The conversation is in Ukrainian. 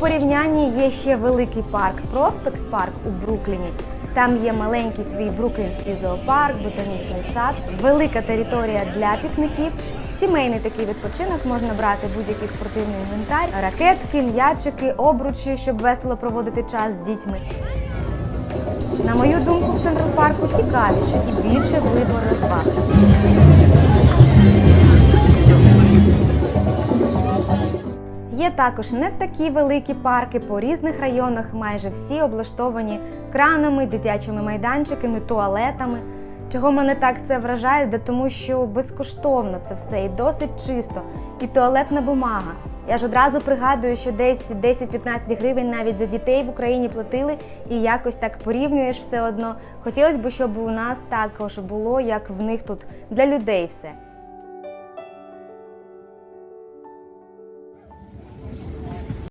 порівнянні є ще великий парк Проспект Парк у Брукліні. Там є маленький свій бруклінський зоопарк, ботанічний сад, велика територія для пікників. Сімейний такий відпочинок можна брати будь-який спортивний інвентар, ракетки, м'ячики, обручі, щоб весело проводити час з дітьми. На мою думку, в Централ парку цікавіше і більше вибор розваг. Є також не такі великі парки по різних районах, майже всі облаштовані кранами, дитячими майданчиками, туалетами. Чого мене так це вражає, де тому що безкоштовно це все і досить чисто, і туалетна бумага. Я ж одразу пригадую, що десь 10-15 гривень навіть за дітей в Україні платили, і якось так порівнюєш все одно. Хотілося б, щоб у нас також було, як в них тут для людей все.